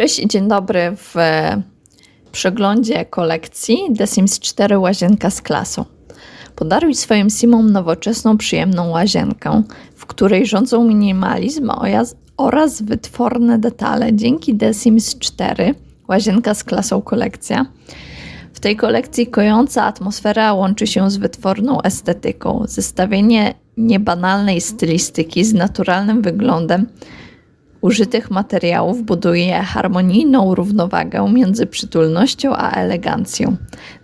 Cześć dzień dobry w przeglądzie kolekcji The Sims 4 Łazienka z klasą. Podaruj swoim Simom nowoczesną, przyjemną łazienkę, w której rządzą minimalizm oraz wytworne detale. Dzięki The Sims 4 Łazienka z klasą kolekcja. W tej kolekcji kojąca atmosfera łączy się z wytworną estetyką. Zestawienie niebanalnej stylistyki z naturalnym wyglądem użytych materiałów buduje harmonijną równowagę między przytulnością a elegancją.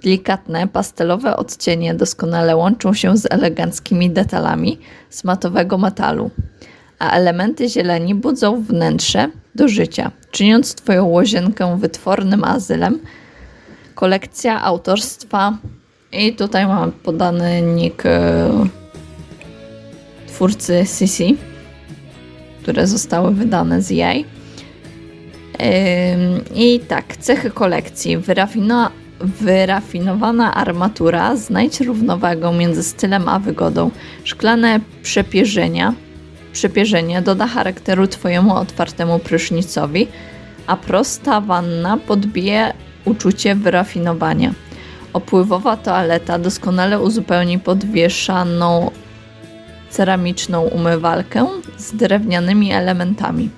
Delikatne, pastelowe odcienie doskonale łączą się z eleganckimi detalami z matowego metalu, a elementy zieleni budzą wnętrze do życia, czyniąc Twoją łazienkę wytwornym azylem. Kolekcja autorstwa i tutaj mam podany nick e, twórcy Sisi które zostały wydane z jej. I tak, cechy kolekcji. Wyrafino, wyrafinowana armatura. Znajdź równowagę między stylem a wygodą. Szklane przepierzenia. Przepierzenie doda charakteru Twojemu otwartemu prysznicowi, a prosta wanna podbije uczucie wyrafinowania. Opływowa toaleta doskonale uzupełni podwieszaną ceramiczną umywalkę z drewnianymi elementami.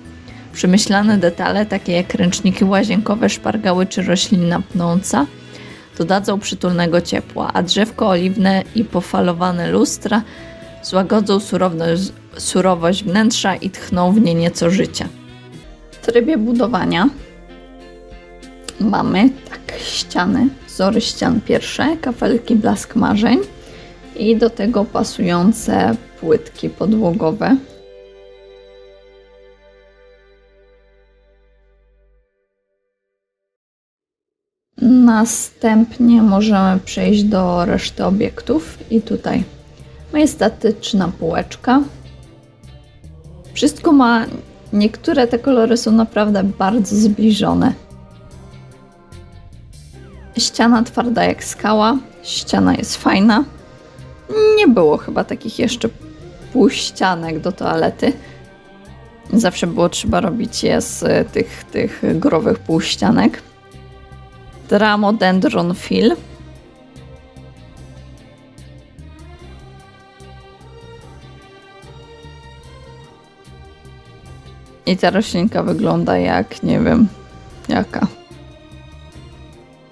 Przemyślane detale, takie jak ręczniki łazienkowe, szpargały czy roślina pnąca, dodadzą przytulnego ciepła, a drzewko oliwne i pofalowane lustra złagodzą surowość wnętrza i tchną w nie nieco życia. W trybie budowania mamy tak ściany, wzory ścian pierwsze, kafelki blask marzeń i do tego pasujące płytki podłogowe. Następnie możemy przejść do reszty obiektów i tutaj majestatyczna półeczka. Wszystko ma, niektóre te kolory są naprawdę bardzo zbliżone. Ściana twarda jak skała, ściana jest fajna. Nie było chyba takich jeszcze półścianek do toalety. Zawsze było trzeba robić je z tych, tych growych półścianek. Dramodendron Fil. I ta roślinka wygląda jak, nie wiem, jaka.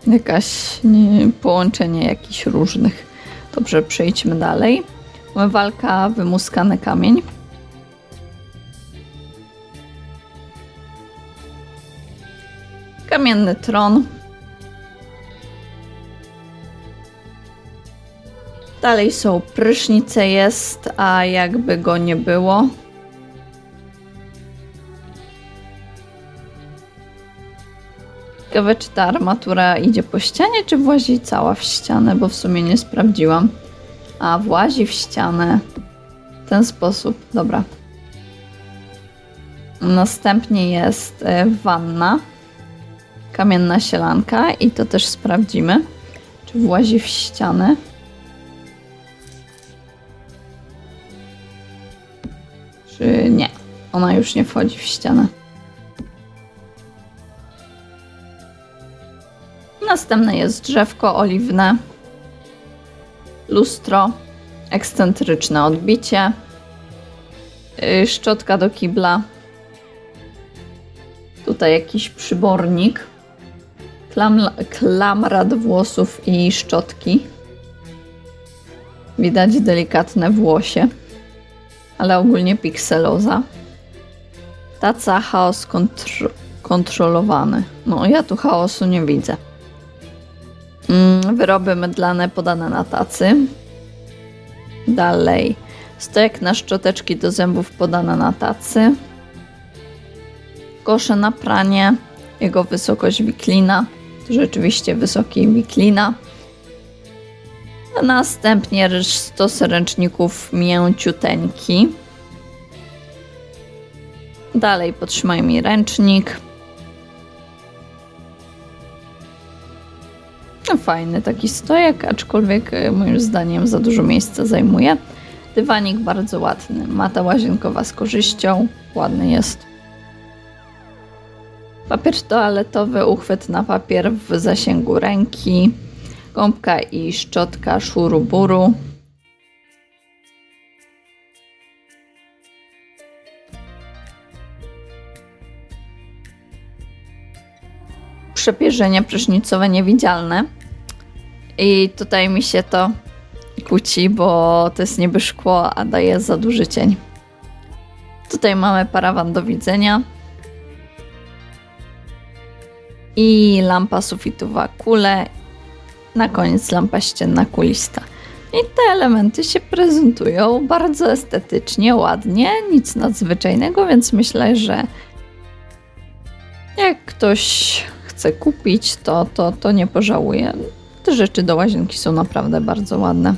Jakaś nie, połączenie jakichś różnych. Dobrze, przejdźmy dalej. Walka wymuskany kamień. Kamienny tron. Dalej są prysznice jest, a jakby go nie było. Ciekawe, czy ta armatura idzie po ścianie, czy włazi cała w ścianę, bo w sumie nie sprawdziłam. A, włazi w ścianę. W ten sposób, dobra. Następnie jest e, wanna. Kamienna sielanka i to też sprawdzimy, czy włazi w ścianę. Czy nie? Ona już nie wchodzi w ścianę. Następne jest drzewko oliwne, lustro, ekscentryczne odbicie, y, szczotka do kibla, tutaj jakiś przybornik, klam, klamra do włosów i szczotki. Widać delikatne włosie, ale ogólnie pikseloza. Taca chaos kontro kontrolowany. No, ja tu chaosu nie widzę. Mm, wyroby mydlane podane na tacy. Dalej. Stojak na szczoteczki do zębów podane na tacy. Kosze na pranie. Jego wysokość wiklina. To rzeczywiście wysoki wiklina. A następnie stos ręczników mięciuteńki. Dalej podtrzymaj mi ręcznik. No fajny taki stojak, aczkolwiek e, moim zdaniem za dużo miejsca zajmuje. Dywanik bardzo ładny. Mata łazienkowa z korzyścią. Ładny jest. Papier toaletowy, uchwyt na papier w zasięgu ręki, gąbka i szczotka szuruburu. Przepierzenie prysznicowe niewidzialne. I tutaj mi się to kłóci, bo to jest niby szkło, a daje za duży cień. Tutaj mamy parawan do widzenia. I lampa sufitowa kule. Na koniec lampa ścienna kulista. I te elementy się prezentują bardzo estetycznie, ładnie, nic nadzwyczajnego, więc myślę, że jak ktoś chce kupić, to, to, to nie pożałuje. Te rzeczy do łazienki są naprawdę bardzo ładne.